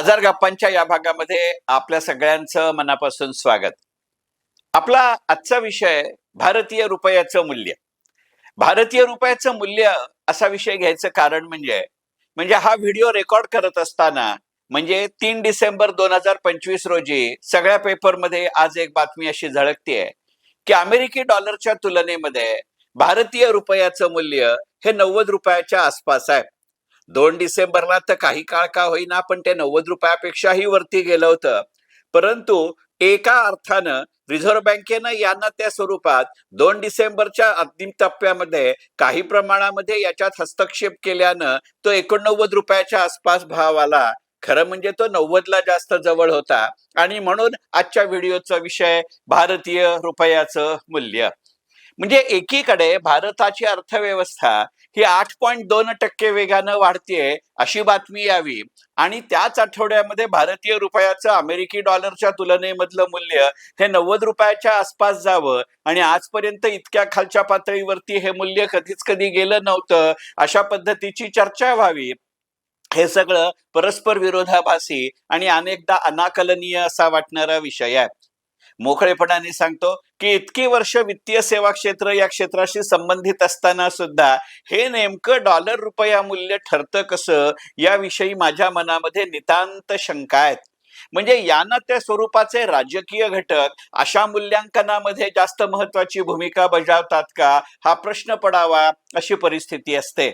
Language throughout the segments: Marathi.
बाजार गप्पांच्या या भागामध्ये आपल्या सगळ्यांचं मनापासून स्वागत. आपला आजचा विषय भारतीय रुपयाचं मूल्य. भारतीय रुपयाचं मूल्य असा विषय घ्यायचं कारण म्हणजे म्हणजे हा व्हिडिओ रेकॉर्ड करत असताना म्हणजे तीन डिसेंबर दोन हजार पंचवीस रोजी सगळ्या पेपरमध्ये आज एक बातमी अशी झळकतीये की अमेरिकी डॉलरच्या तुलनेमध्ये भारतीय रुपयाचं मूल्य हे नव्वद रुपयाच्या आसपास आहे. दोन डिसेंबरला तर काही काळ का होईना पण ते नव्वद रुपयापेक्षाही वरती गेलं होतं. परंतु एका अर्थानं रिझर्व्ह बँकेनं यांना त्या स्वरूपात दोन डिसेंबरच्या अंतिम टप्प्यामध्ये काही प्रमाणामध्ये याच्यात हस्तक्षेप केल्यानं तो एकोणनव्वद रुपयाच्या आसपास भाव आला. खरं म्हणजे तो नव्वदला जास्त जवळ होता. आणि म्हणून आजच्या व्हिडिओचा विषय भारतीय रुपयाचं मूल्य. म्हणजे एकीकडे भारताची अर्थव्यवस्था ही आठ पॉईंट दोन टक्के वेगानं वाढतीये अशी बातमी यावी. आणि त्याच आठवड्यामध्ये भारतीय रुपयाचं अमेरिकी डॉलरच्या तुलनेमधलं मूल्य हे नव्वद रुपयाच्या आसपास जावं आणि आजपर्यंत इतक्या खालच्या पातळीवरती हे मूल्य कधीच कधी गेलं नव्हतं अशा पद्धतीची चर्चा व्हावी. हे सगळं परस्पर विरोधाभासी आणि अनेकदा अनाकलनीय असा वाटणारा विषय आहे. मोकळेपणाने सांगतो की इतकी वर्ष वित्तीय सेवा क्षेत्र या क्षेत्राशी संबंधित असताना सुद्धा हे नेमकं डॉलर रुपया मूल्य ठरतं कसं याविषयी माझ्या मनामध्ये नितांत शंका आहेत. म्हणजे यांना त्या स्वरूपाचे राजकीय घटक अशा मूल्यांकनामध्ये जास्त महत्वाची भूमिका बजावतात का? हा प्रश्न पडावा अशी परिस्थिती असते.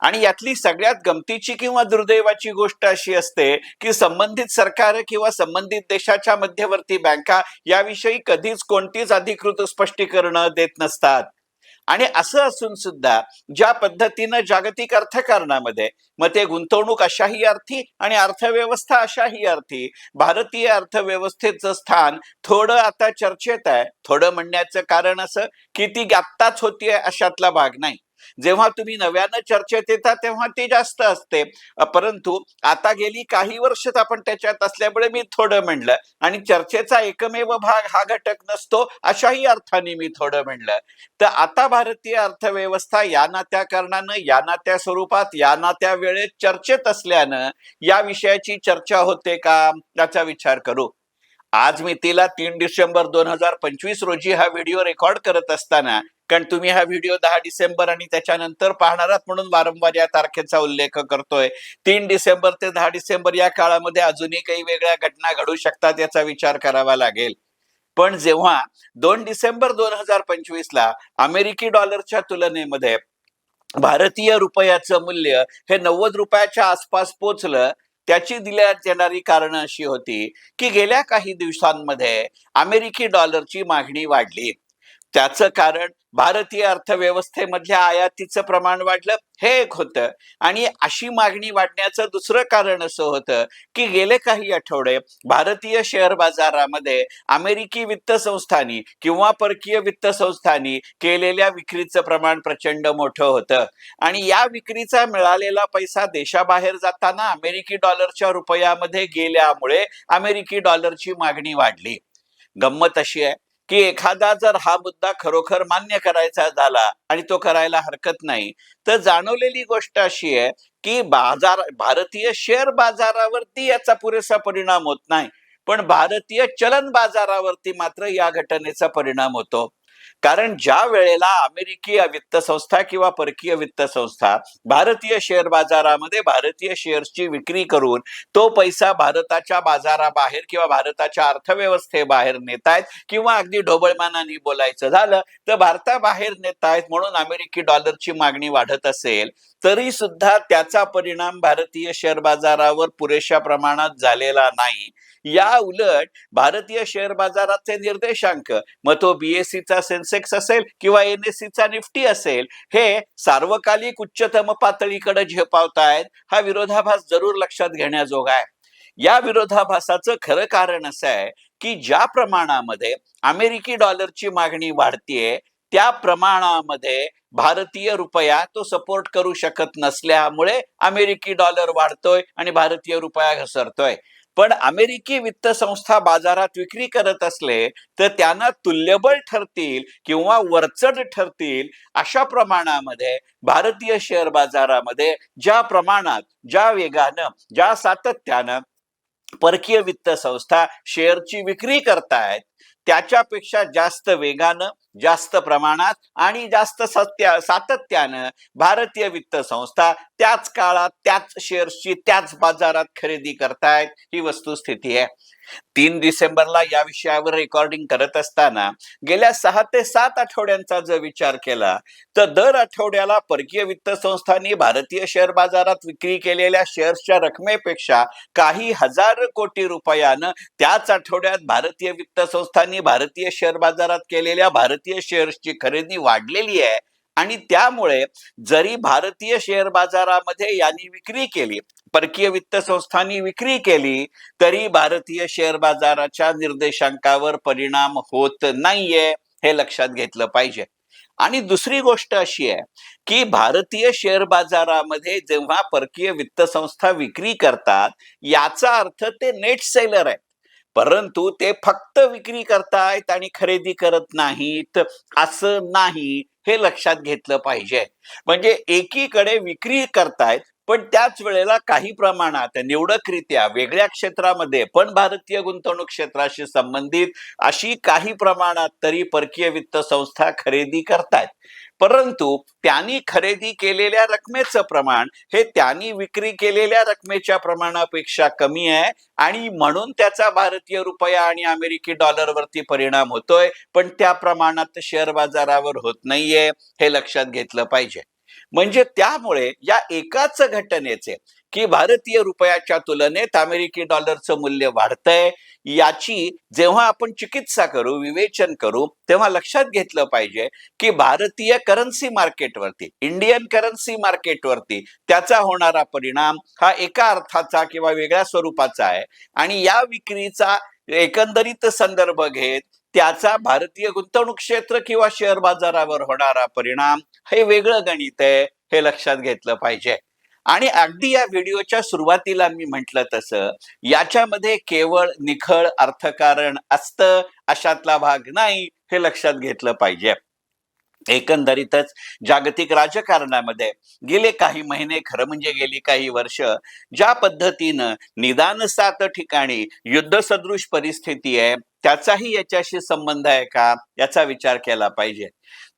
आणि यातली सगळ्यात गमतीची किंवा दुर्दैवाची गोष्ट अशी असते की संबंधित सरकार किंवा संबंधित देशाच्या मध्यवर्ती बँका याविषयी कधीच कोणतीच अधिकृत स्पष्टीकरण देत नसतात. आणि असं असून सुद्धा ज्या पद्धतीनं जागतिक अर्थकारणामध्ये मग ते गुंतवणूक अशाही अर्थी आणि अर्थव्यवस्था अशाही अर्थी भारतीय अर्थव्यवस्थेचं स्थान थोडं आता चर्चेत आहे. थोडं म्हणण्याचं कारण असं की ती आत्ताच होतीये अशातला भाग नाही. जेव्हा तुम्ही नव्यानं चर्चेत येता तेव्हा ती जास्त असते. परंतु आता गेली काही वर्ष आपण त्याच्यात असल्यामुळे मी थोडं म्हणलं आणि चर्चेचा एकमेव भाग हा घटक नसतो अशाही अर्थाने मी थोडं म्हणलं. तर आता भारतीय अर्थव्यवस्था या ना त्या कारणानं या ना त्या स्वरूपात या ना त्या वेळेत चर्चेत असल्यानं या विषयाची चर्चा होते का? याचा विचार करू. आज मी तिला तीन डिसेंबर दोन हजार पंचवीस रोजी हा व्हिडिओ रेकॉर्ड करत असताना कारण तुम्ही हा व्हिडिओ दहा डिसेंबर आणि त्याच्यानंतर पाहणार आहात म्हणून वारंवार या तारखेचा उल्लेख करतोय. तीन डिसेंबर ते दहा डिसेंबर या काळामध्ये अजूनही काही वेगळ्या घटना घडू शकतात याचा विचार करावा लागेल. पण जेव्हा दोन डिसेंबर दोन हजार पंचवीस ला अमेरिकी डॉलरच्या तुलनेमध्ये भारतीय रुपयाचं मूल्य हे नव्वद रुपयाच्या आसपास पोचलं त्याची दिल्यात येणारी कारण अशी होती की गेल्या काही दिवसांमध्ये अमेरिकी डॉलरची मागणी वाढली. त्याचं कारण भारतीय अर्थव्यवस्थेमधल्या आयातीचं प्रमाण वाढलं हे एक होतं. आणि अशी मागणी वाढण्याचं दुसरं कारण असं होतं की गेले काही आठवडे भारतीय शेअर बाजारामध्ये अमेरिकी वित्त संस्थांनी किंवा परकीय वित्त संस्थांनी केलेल्या विक्रीचं प्रमाण प्रचंड मोठं होतं. आणि या विक्रीचा मिळालेला पैसा देशाबाहेर जाताना अमेरिकी डॉलरच्या रुपयामध्ये गेल्यामुळे अमेरिकी डॉलरची मागणी वाढली. गंमत अशी आहे की एखादा जर हा मुद्दा खरोखर मान्य करायचा झाला आणि तो करायला हरकत नाही तर जाणवलेली गोष्ट अशी आहे की बाजार भारतीय शेअर बाजारावरती याचा पुरेसा परिणाम होत नाही. पण भारतीय चलन बाजारावरती मात्र या घटनेचा परिणाम होतो. कारण ज्या वेळेला अमेरिकी वित्त संस्था किंवा परकीय वित्त संस्था भारतीय शेअर बाजारामध्ये भारतीय शेअर्सची विक्री करून तो पैसा भारताच्या बाजाराबाहेर किंवा भारताच्या अर्थव्यवस्थेबाहेर नेतायत किंवा अगदी ढोबळमानाने बोलायचं झालं तर भारताबाहेर नेतायत म्हणून अमेरिकी डॉलरची मागणी वाढत असेल तरी सुद्धा त्याचा परिणाम भारतीय शेअर बाजारावर पुरेशा प्रमाणात झालेला नाही. या उलट भारतीय शेअर बाजाराचे निर्देशांक मग तो बीएससीचा सेन्सेक्स असेल किंवा एनएससीचा निफ्टी असेल हे सार्वकालिक उच्चतम पातळीकडे झेपावतायत हा विरोधाभास जरूर लक्षात घेण्याजोगा आहे. या विरोधाभासाचं खरं कारण असं आहे की ज्या प्रमाणामध्ये अमेरिकी डॉलरची मागणी वाढतीये त्या प्रमाणामध्ये भारतीय रुपया तो सपोर्ट करू शकत नसल्यामुळे अमेरिकी डॉलर वाढतोय आणि भारतीय रुपया घसरतोय. पण अमेरिकी वित्त संस्था बाजारात विक्री करत असले तर त्यांना तुल्यबळ ठरतील किंवा वरचढ ठरतील अशा प्रमाणामध्ये भारतीय शेअर बाजारामध्ये ज्या प्रमाणात ज्या वेगानं ज्या सातत्यानं परकीय वित्त संस्था शेअरची विक्री करतायत त्याच्यापेक्षा जास्त वेगानं जास्त प्रमाणात आणि जास्त सत्या सातत्यानं भारतीय वित्त संस्था त्याच काळात त्याच शेअर्सची त्याच बाजारात खरेदी करतायत ही वस्तुस्थिती आहे. तीन डिसेंबरला या विषयावर रेकॉर्डिंग करत असताना गेल्या सहा ते सात आठवड्यांचा जर विचार केला तर दर आठवड्याला परकीय वित्त संस्थांनी भारतीय शेअर बाजारात विक्री केलेल्या शेअर्सच्या रकमेपेक्षा काही हजार कोटी रुपयानं त्याच आठवड्यात भारतीय वित्त संस्थांनी भारतीय शेअर बाजारात केलेल्या भारतीय शेअर्सची खरेदी वाढलेली आहे. आणि त्यामुळे जरी भारतीय शेअर बाजारामध्ये यांनी विक्री केली परकीय वित्त संस्थांनी विक्री केली तरी भारतीय शेअर बाजाराच्या निर्देशांकावर परिणाम होत नाहीये हे लक्षात घेतलं पाहिजे. आणि दुसरी गोष्ट अशी आहे की भारतीय शेअर बाजारामध्ये जेव्हा परकीय वित्त संस्था विक्री करतात याचा अर्थ ते नेट सेलर आहेत. परंतु ते फक्त विक्री करतायत आणि खरेदी करत नाहीत असं नाही. हे लक्षात घेतलं पाहिजे. म्हणजे एकीकडे विक्री करतायत पण त्याच वेळेला काही प्रमाणात निवडकरित्या वेगळ्या क्षेत्रामध्ये पण भारतीय गुंतवणूक क्षेत्राशी संबंधित अशी काही प्रमाणात तरी परकीय वित्त संस्था खरेदी करतायत. परंतु त्यांनी खरेदी केलेल्या रकमेचं प्रमाण हे त्यांनी विक्री केलेल्या रकमेच्या प्रमाणापेक्षा कमी आहे आणि म्हणून त्याचा भारतीय रुपया आणि अमेरिकी डॉलरवरती परिणाम होतोय पण त्या प्रमाणात शेअर बाजारावर होत नाहीये हे लक्षात घेतलं पाहिजे. म्हणजे त्यामुळे या एकाच घटनेचे की भारतीय रुपयाच्या तुलनेत अमेरिकी डॉलरचं मूल्य वाढतंय. याची जेव्हा आपण चिकित्सा करू विवेचन करू तेव्हा लक्षात घेतलं पाहिजे की भारतीय करन्सी मार्केटवरती इंडियन करन्सी मार्केटवरती त्याचा होणारा परिणाम हा एका अर्थाचा किंवा वेगळ्या स्वरूपाचा आहे. आणि या विक्रीचा एकंदरीत संदर्भ घेत त्याचा भारतीय गुंतवणूक क्षेत्र किंवा शेअर बाजारावर होणारा परिणाम हे वेगळं गणित आहे हे लक्षात घेतलं पाहिजे. आणि अगदी या व्हिडिओच्या सुरुवातीला मी म्हटलं तसं याच्यामध्ये केवळ निखळ अर्थकारण असतं अशातला भाग नाही हे लक्षात घेतलं पाहिजे. एकंदरीतच जागतिक राजकारणामध्ये गेले काही महिने खरं म्हणजे गेली काही वर्ष ज्या पद्धतीनं निदान सात ठिकाणी युद्धसदृश परिस्थिती आहे त्याचाही याच्याशी संबंध आहे का? याचा विचार केला पाहिजे.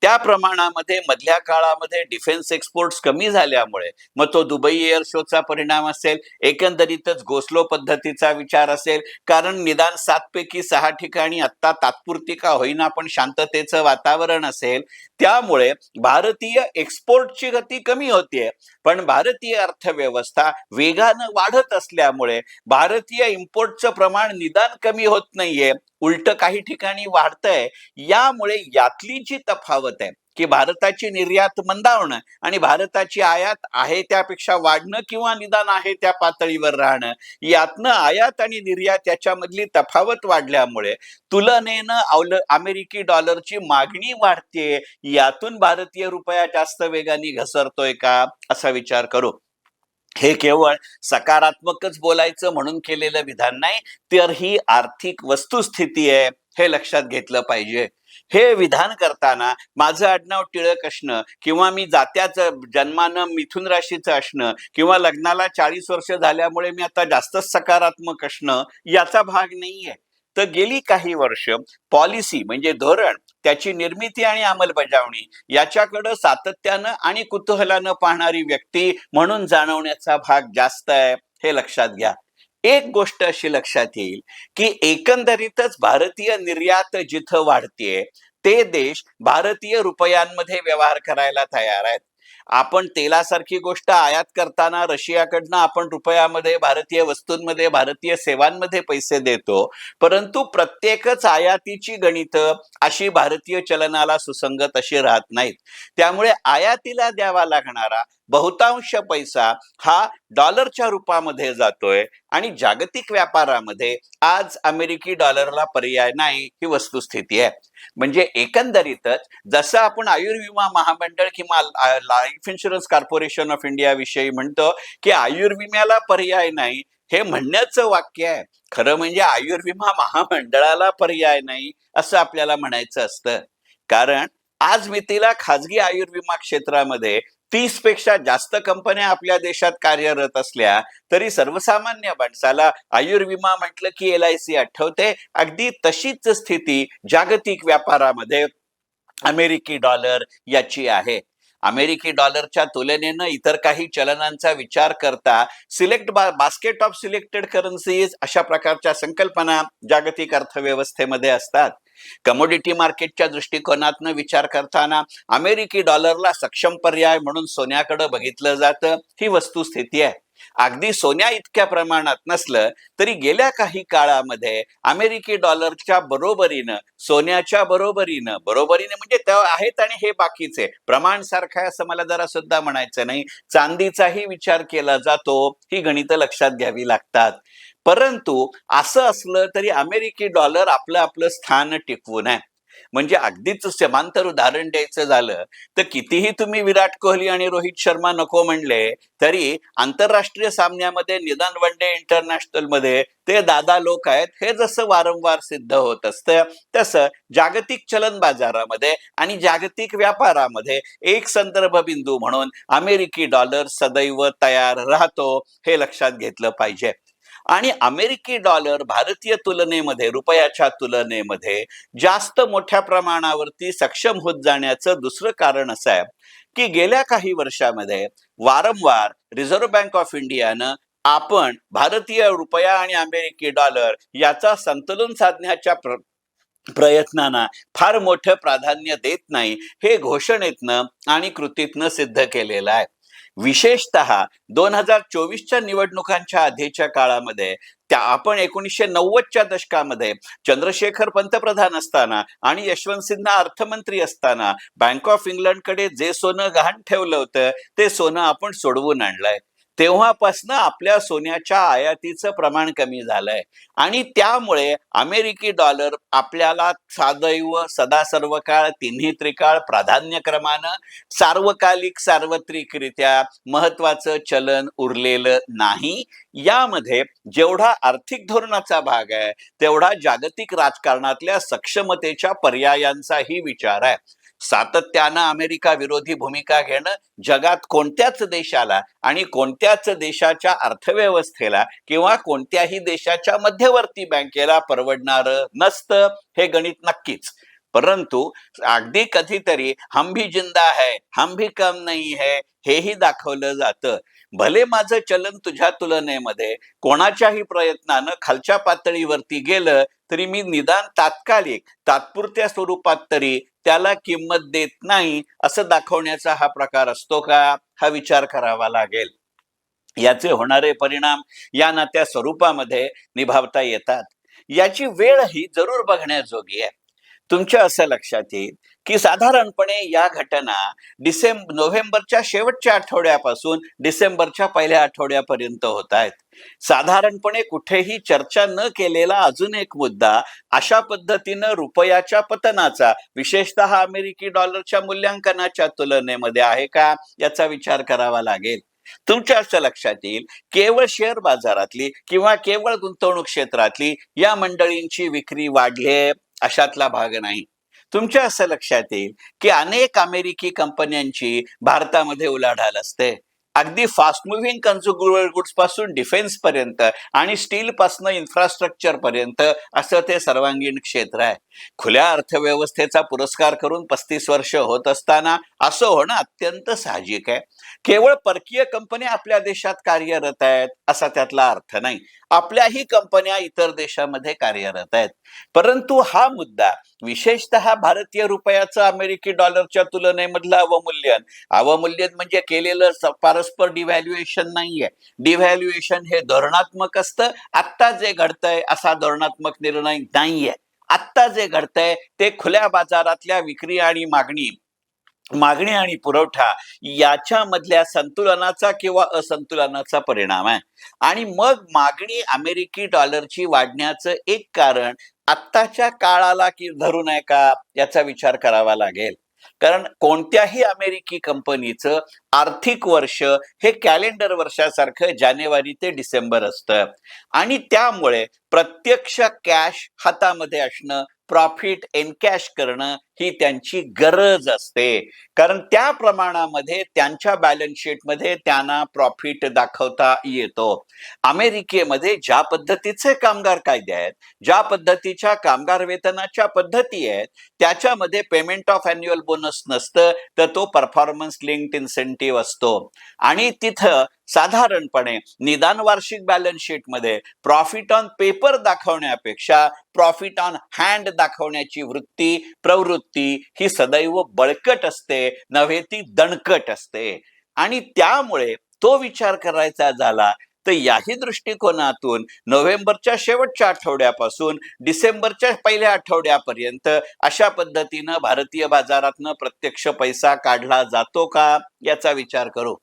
त्या प्रमाणामध्ये मधल्या काळामध्ये डिफेन्स एक्सपोर्ट्स कमी झाल्यामुळे मग तो दुबई एअर शोचा परिणाम असेल एकंदरीतच गोसलो पद्धतीचा विचार असेल कारण निदान सात पैकी सहा ठिकाणी आत्ता तात्पुरती का होईना पण शांततेचं वातावरण असेल. त्यामुळे भारतीय एक्सपोर्टची गती कमी होतीये पण भारतीय अर्थव्यवस्था वेगानं वाढत असल्यामुळे भारतीय इम्पोर्टचं प्रमाण निदान कमी होत नाहीये. उलट काही ठिकाणी वाढतंय. यामुळे यातली जी तफावत आहे की भारताची निर्यात मंदावणं आणि भारताची आयात आहे त्यापेक्षा वाढणं किंवा निदान आहे त्या पातळीवर राहणं यातनं आयात आणि निर्यात याच्यामधली तफावत वाढल्यामुळे तुलनेनं अवल अमेरिकी डॉलरची मागणी वाढते. यातून भारतीय रुपया जास्त वेगाने घसरतोय का? असा विचार करू. हे केवळ सकारात्मकच बोलायचं म्हणून केलेलं विधान नाही तर ही आर्थिक वस्तुस्थिती आहे हे लक्षात घेतलं पाहिजे. हे विधान करताना माझं आडनाव टिळक असणं किंवा मी जात्याचं जन्मानं मिथुन राशीचं असणं किंवा लग्नाला चाळीस वर्ष झाल्यामुळे मी आता जास्तच सकारात्मक असणं याचा भाग नाहीये. तर गेली काही वर्ष पॉलिसी म्हणजे धोरण त्याची निर्मिती आणि अंमलबजावणी याच्याकडं सातत्यानं आणि कुतूहलानं पाहणारी व्यक्ती म्हणून जाणवण्याचा भाग जास्त आहे हे लक्षात घ्या. एक गोष्ट अशी लक्षात येईल की एकंदरीतच भारतीय निर्यात जिथं वाढतीये ते देश भारतीय रुपयांमध्ये व्यवहार करायला तयार आहेत. आपण तेलासारखी गोष्ट आयात करताना रशियाकडनं आपण रुपयामध्ये भारतीय वस्तूंमध्ये भारतीय सेवांमध्ये पैसे देतो परंतु प्रत्येकच आयातीची गणितं अशी भारतीय चलनाला सुसंगत अशी राहत नाहीत. त्यामुळे आयातीला द्यावा लागणारा बहुतांश पैसा हा डॉलरच्या रूपामध्ये जातोय आणि जागतिक व्यापारामध्ये आज अमेरिकी डॉलरला पर्याय नाही ही वस्तुस्थिती आहे. म्हणजे एकंदरीतच जसं आपण आयुर्विमा महामंडळ किंवा life insurance corporation of India विषयी म्हणतो की आयुर्विम्याला पर्याय नाही हे म्हणण्याचं वाक्य आहे. खरं म्हणजे आयुर्विमा महामंडळाला पर्याय नाही असं आपल्याला म्हणायचं असतं. कारण आज मितीला खाजगी आयुर्विमा क्षेत्रामध्ये तीसपेक्षा जास्त कंपन्या आपल्या देशात कार्यरत असल्या तरी सर्वसामान्य माणसाला आयुर्विमा म्हटलं की एल आय सी आठवते. अगदी तशीच स्थिती जागतिक व्यापारामध्ये अमेरिकी डॉलर याची आहे. अमेरिकी डॉलरच्या तुलनेनं इतर काही चलनांचा विचार करता select basket of selected currencies अशा प्रकारच्या संकल्पना जागतिक अर्थव्यवस्थेमध्ये असतात. कमोडिटी मार्केटच्या दृष्टिकोनातनं विचार करताना अमेरिकी डॉलरला सक्षम पर्याय म्हणून सोन्याकडे बघितलं जातं. ही वस्तुस्थिती आहे. अगदी सोन्या इतक्या प्रमाणात नसलं तरी गेल्या काही काळामध्ये अमेरिकी डॉलरच्या बरोबरीनं सोन्याच्या बरोबरीनं बरोबरीने म्हणजे त्या आहेत आणि हे बाकीचे. प्रमाण सारखं आहे असं मला जरा सुद्धा म्हणायचं नाही. चांदीचाही विचार केला जातो ही गणितं लक्षात घ्यावी लागतात. परंतु असं असलं तरी अमेरिकी डॉलर आपलं आपलं स्थान टिकवून आहे म्हणजे अगदीच समांतर उदाहरण द्यायचं झालं तर कितीही तुम्ही विराट कोहली आणि रोहित शर्मा नको म्हणले तरी आंतरराष्ट्रीय सामन्यामध्ये निदान वन डे इंटरनॅशनलमध्ये ते दादा लोक आहेत हे जसं वारंवार सिद्ध होत असतं तसं जागतिक चलन बाजारामध्ये आणि जागतिक व्यापारामध्ये एक संदर्भ बिंदू म्हणून अमेरिकी डॉलर सदैव तयार राहतो हे लक्षात घेतलं पाहिजे. आणि अमेरिकी डॉलर भारतीय तुलनेमध्ये रुपयाच्या तुलनेमध्ये जास्त मोठ्या प्रमाणावरती सक्षम होत जाण्याचं दुसरं कारण असं आहे की गेल्या काही वर्षामध्ये वारंवार रिझर्व्ह बँक ऑफ इंडियानं आपण भारतीय रुपया आणि अमेरिकी डॉलर याचा संतुलन साधण्याच्या प्र प्रयत्नांना फार मोठं प्राधान्य देत नाही हे घोषणेतनं आणि कृतीतनं सिद्ध केलेलं आहे. विशेषतः दोन हजार चोवीसच्या निवडणुकांच्या आधीच्या काळामध्ये त्या आपण एकोणीसशे नव्वदच्या दशकामध्ये चंद्रशेखर पंतप्रधान असताना आणि यशवंत सिन्हा अर्थमंत्री असताना बँक ऑफ इंग्लंडकडे जे सोनं गहाण ठेवलं होतं ते सोनं आपण सोडवून आणलंय. तेव्हापासनं आपल्या सोन्याच्या आयातीचं प्रमाण कमी झालंय. आणि त्यामुळे अमेरिकी डॉलर आपल्याला सदैव सदा सर्व काळ तिन्ही त्रिकाळ प्राधान्यक्रमानं सार्वकालिक सार्वत्रिकरित्या महत्वाचं चलन उरलेलं नाही. यामध्ये जेवढा आर्थिक धोरणाचा भाग आहे तेवढा जागतिक राजकारणातल्या सक्षमतेच्या पर्यायांचाही विचार आहे. सातत्यानं अमेरिका विरोधी भूमिका घेणं जगात कोणत्याच देशाला आणि कोणत्याच देशाच्या अर्थव्यवस्थेला किंवा कोणत्याही देशाच्या मध्यवर्ती बँकेला परवडणारं नसतं हे गणित नक्कीच. परंतु अगदी कधीतरी हम भी जिंदा है हम भी कम नाही है हेही दाखवलं जातं. भले माझं चलन तुझ्या तुलनेमध्ये कोणाच्याही प्रयत्नानं खालच्या पातळीवरती गेलं तरी मी निदान तात्कालिक तात्पुरत्या स्वरूपात तरी त्याला किंमत देत नाही असं दाखवण्याचा हा प्रकार असतो का? हा विचार करावा लागेल. याचे होणारे परिणाम या नात्या स्वरूपामध्ये निभावता येतात. याची वेळ ही जरूर बघण्याजोगी आहे. तुमच्या असं लक्षात येईल की साधारणपणे या घटना डिसेंब नोव्हेंबरच्या शेवटच्या आठवड्यापासून डिसेंबरच्या पहिल्या आठवड्यापर्यंत होत आहेत. साधारणपणे कुठेही चर्चा न केलेला अजून एक मुद्दा अशा पद्धतीनं रुपयाच्या पतनाचा विशेषतः अमेरिकी डॉलरच्या मूल्यांकनाच्या तुलनेमध्ये आहे का याचा विचार करावा लागेल. तुमच्या असं लक्षात येईल केवळ शेअर बाजारातली किंवा केवळ गुंतवणूक क्षेत्रातली या मंडळींची विक्री वाढली अशातला भाग नाही. तुमच्या असं लक्षात येईल की अनेक अमेरिकी कंपन्यांची भारतामध्ये उलाढाल असते. अगदी फास्ट मुव्हिंग कन्झ्युमर गुड्सपासून डिफेन्स पर्यंत आणि स्टील पासून इन्फ्रास्ट्रक्चर पर्यंत असं ते सर्वांगीण क्षेत्र आहे. खुल्या अर्थव्यवस्थेचा पुरस्कार करून पस्तीस वर्ष होत असताना असं होणं अत्यंत साहजिक आहे. केवळ परकीय कंपन्या आपल्या देशात कार्यरत आहेत असा त्यातला अर्थ नाही. आपल्याही कंपन्या इतर देशामध्ये कार्यरत आहेत. परंतु हा मुद्दा विशेषतः भारतीय रुपयाचं अमेरिकी डॉलरच्या तुलनेमधलं अवमूल्यन अवमूल्यन म्हणजे केलेलं पारस परस्पर डिव्हॅल्युएशन नाहीये. डिव्हॅल्युएशन हे धोरणात्मक असतं. आत्ता जे घडतंय असा धोरणात्मक निर्णय नाहीये. आत्ता जे घडतंय ते खुल्या बाजारातल्या विक्री आणि मागणी मागणी आणि पुरवठा याच्यामधल्या संतुलनाचा किंवा असंतुलनाचा परिणाम आहे. आणि मग मागणी अमेरिकी डॉलरची वाढण्याचं एक कारण आत्ताच्या काळाला की धरून आहे का याचा विचार करावा लागेल. कारण कोणत्याही अमेरिकी कंपनीचं आर्थिक वर्ष हे कॅलेंडर वर्षासारखं जानेवारी ते डिसेंबर असतं. आणि त्यामुळे प्रत्यक्ष कॅश हातामध्ये असणं प्रॉफिट एनकॅश करणं ही त्यांची गरज असते. कारण त्या प्रमाणामध्ये त्यांच्या बॅलन्स शीटमध्ये त्यांना प्रॉफिट दाखवता येतो. अमेरिकेमध्ये ज्या पद्धतीचे कामगार कायदे आहेत ज्या पद्धतीच्या कामगार वेतनाच्या पद्धती आहेत त्याच्यामध्ये पेमेंट ऑफ अॅन्युअल बोनस नसतं तर तो परफॉर्मन्स लिंक्ड इन्सेंटिव्ह असतो. आणि तिथं साधारणपणे निदान वार्षिक बॅलन्स शीटमध्ये प्रॉफिट ऑन पेपर दाखवण्यापेक्षा प्रॉफिट ऑन हँड दाखवण्याची वृत्ती प्रवृत्ती ही सदैव बळकट असते नव्हे ती दणकट असते. आणि त्यामुळे तो विचार करायचा झाला तर याही दृष्टिकोनातून नोव्हेंबरच्या शेवटच्या आठवड्यापासून डिसेंबरच्या पहिल्या आठवड्यापर्यंत अशा पद्धतीनं भारतीय बाजारातनं प्रत्यक्ष पैसा काढला जातो का याचा विचार करू.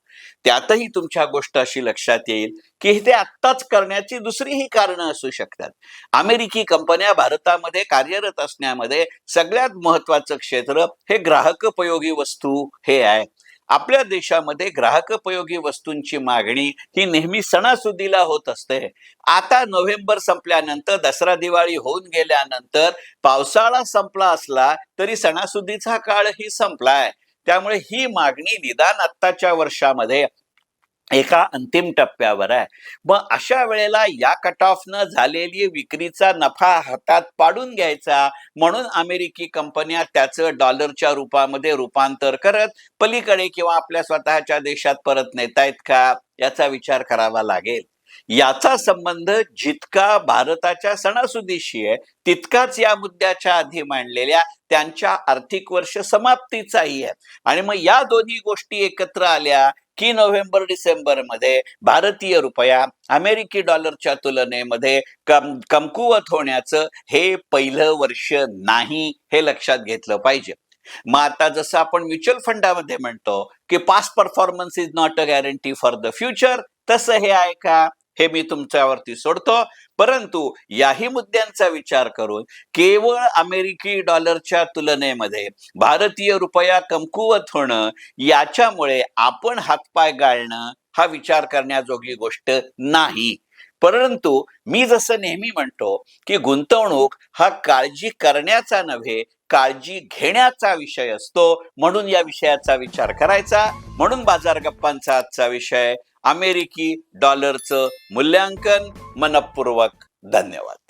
त्यातही तुमच्या गोष्ट अशी लक्षात येईल की ते आत्ताच करण्याची दुसरीही कारणं असू शकतात. अमेरिकी कंपन्या भारतामध्ये कार्यरत असण्यामध्ये सगळ्यात महत्वाचं क्षेत्र हे ग्राहकोपयोगी वस्तू हे आहे. आपल्या देशामध्ये ग्राहकोपयोगी वस्तूंची मागणी ही नेहमी सणासुदीला होत असते. आता नोव्हेंबर संपल्यानंतर दसरा दिवाळी होऊन गेल्यानंतर पावसाळा संपला असला तरी सणासुदीचा काळही संपलाय. त्यामुळे ही मागणी निदान आत्ताच्या वर्षामध्ये एका अंतिम टप्प्यावर आहे. मग अशा वेळेला या कट ऑफनं झालेली विक्रीचा नफा हातात पाडून घ्यायचा म्हणून अमेरिकी कंपन्या त्याचं डॉलरच्या रूपामध्ये रूपांतर करत पलीकडे किंवा आपल्या स्वतःच्या देशात परत नेतायत का याचा विचार करावा लागेल. याचा संबंध जितका भारताच्या सणासुदीशी आहे तितकाच या मुद्द्याच्या आधी मांडलेल्या त्यांच्या आर्थिक वर्ष समाप्तीचाही आहे. आणि मग या दोन्ही गोष्टी एकत्र आल्या की नोव्हेंबर डिसेंबरमध्ये भारतीय रुपया अमेरिकी डॉलरच्या तुलनेमध्ये कम कमकुवत होण्याचं हे पहिलं वर्ष नाही हे लक्षात घेतलं पाहिजे. मग आता जसं आपण म्युच्युअल फंडामध्ये म्हणतो की past performance is not a guarantee for the future तसं हे आहे का? हे मी तुमच्यावरती सोडतो. परंतु याही मुद्द्यांचा विचार करून केवळ अमेरिकी डॉलरच्या तुलनेमध्ये भारतीय रुपया कमकुवत होणं याच्यामुळे आपण हातपाय गाळणं हा विचार करण्याजोगी गोष्ट नाही. परंतु मी जसं नेहमी म्हणतो की गुंतवणूक हा काळजी करण्याचा नव्हे काळजी घेण्याचा विषय असतो. म्हणून या विषयाचा विचार करायचा. म्हणून बाजार गप्पांचा आजचा विषय अमेरिकी डॉलरचं मूल्यांकन मनपूर्वक. धन्यवाद.